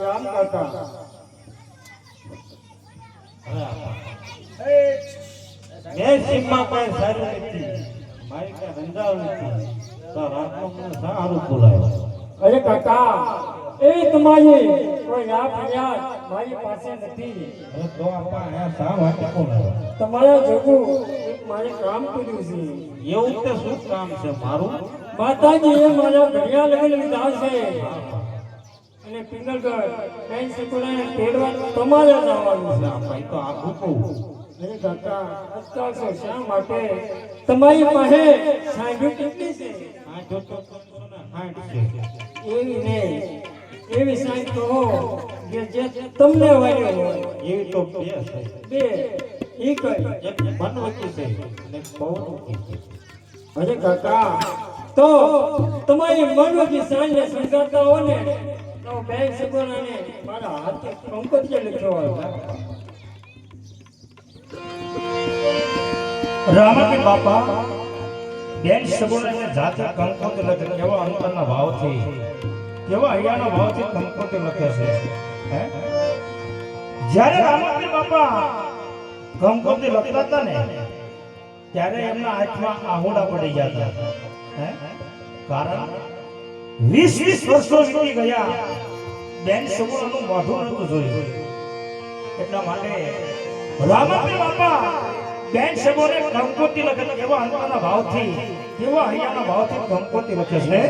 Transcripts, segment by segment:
રામ કાકા મેં સીમમાં કોઈ સારું નથી મારી કાંઈ રંજાવ નથી તો રાતનો મને સારું બોલાયો અરે કાકા એ તમારી કોઈ ફરિયાદ મારી પાસે નથી. તો આપા તમારા જોગું મારે કામ કર્યું છે. એવું તે શું કામ છે મારું? માતાજી મારા ઘડિયા લગન લીધા છે. અને પિંગલગઢ બેન સકુલાને તેડવા તમારે જવાનું છે. આ ભાઈ તો આખું કહું અરે કાકા અટકાવશો શા માટે? તમારી પાસે સાંભળ્યું કેટલી છે? હા જો તો એવી ને એવી સાંજ તો કે જે તમને વાગ્યો હોય. એવી તો બે છે. બે ઈ કઈ એક મનવતી છે અને છે. અરે કાકા તો તમારી મનોજી સાંજને સંગાતા હો ને કેવા અંતરના ભાવથી, કેવા લખે છે, હે? જ્યારે રામાપીર બાપા કંકોત લખતા હતા ને, ત્યારે એમના આંખમાં આહોડા પડી ગયા હે? કારણ વીસ વીસ વર્ષો વીતી ગયા. બેન સગુણાનું મોઢું નતું જોયું. એટલા માટે રામાપીર બાપા બેન સગોને કંકોતી લખે એવા અંતના ભાવથી એવા હૈયાના ભાવથી કંકોતી લખે છે.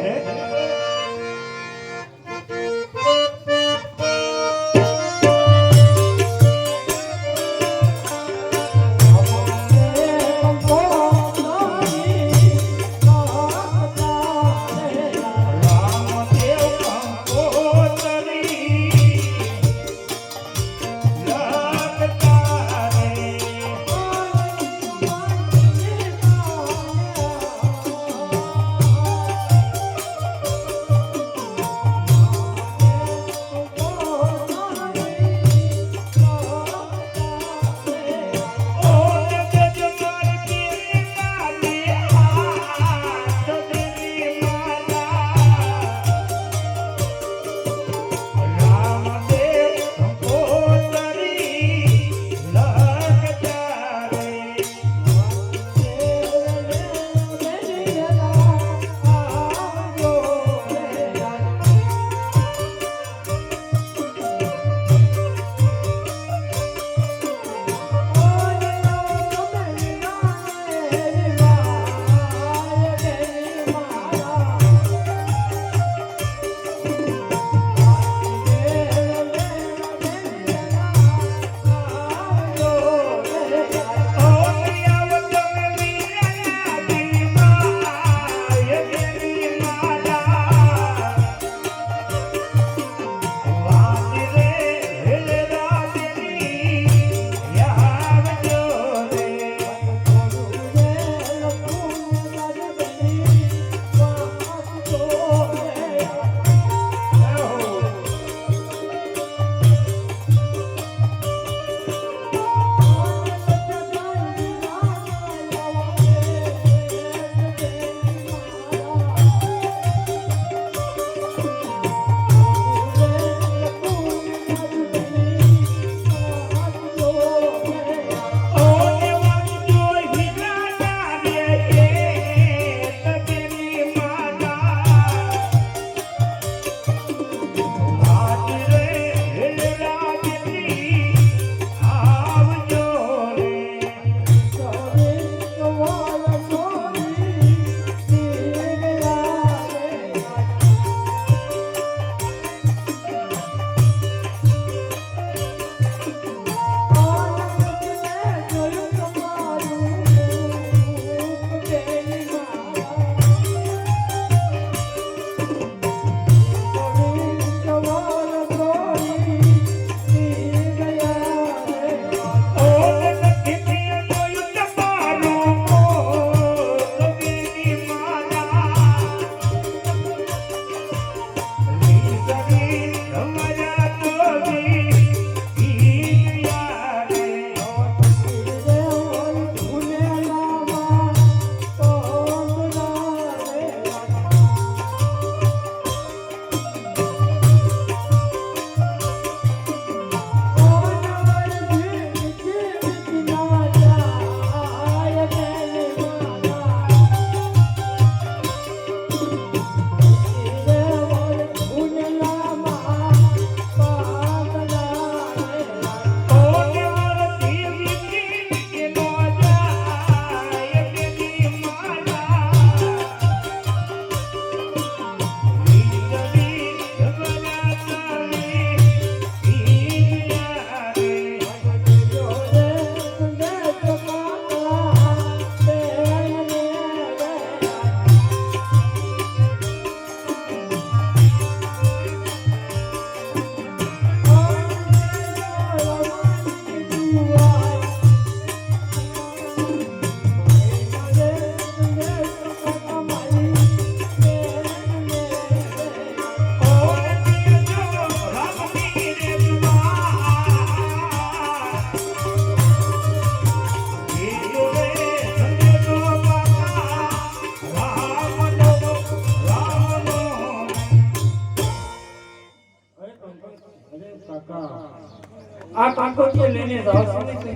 આ કાંકોતી લઈને જાઓ છો ને તમે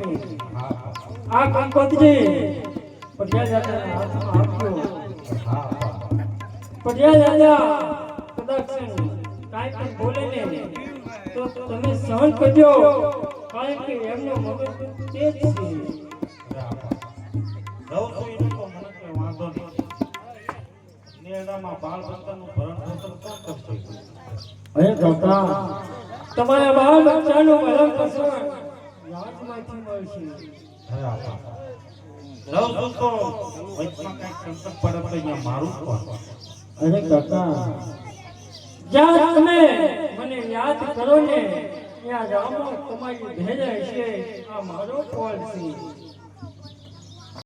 આ કંકોત્રી. પટિયા દાદાના હાથમાં આપ્યો પટિયા દાદા કદાચ કાંઈ પણ બોલે ને તો તમે સહન કરજો કારણ કે એમનો મગજ તે જ છે. રહું છું તમારા બાળ બચ્ચાનું ભરણ પોષણ રાજમાંથી મળશે. અરે આપા રહું છું તો વચમાં કાંઈક સંકટ પડે તો અહીંયા મારું પણ અરે કાકા. જ્યાં તમે મને યાદ કરો ને. ત્યાં રામો તમારી ભેરે છે આ મારો છે.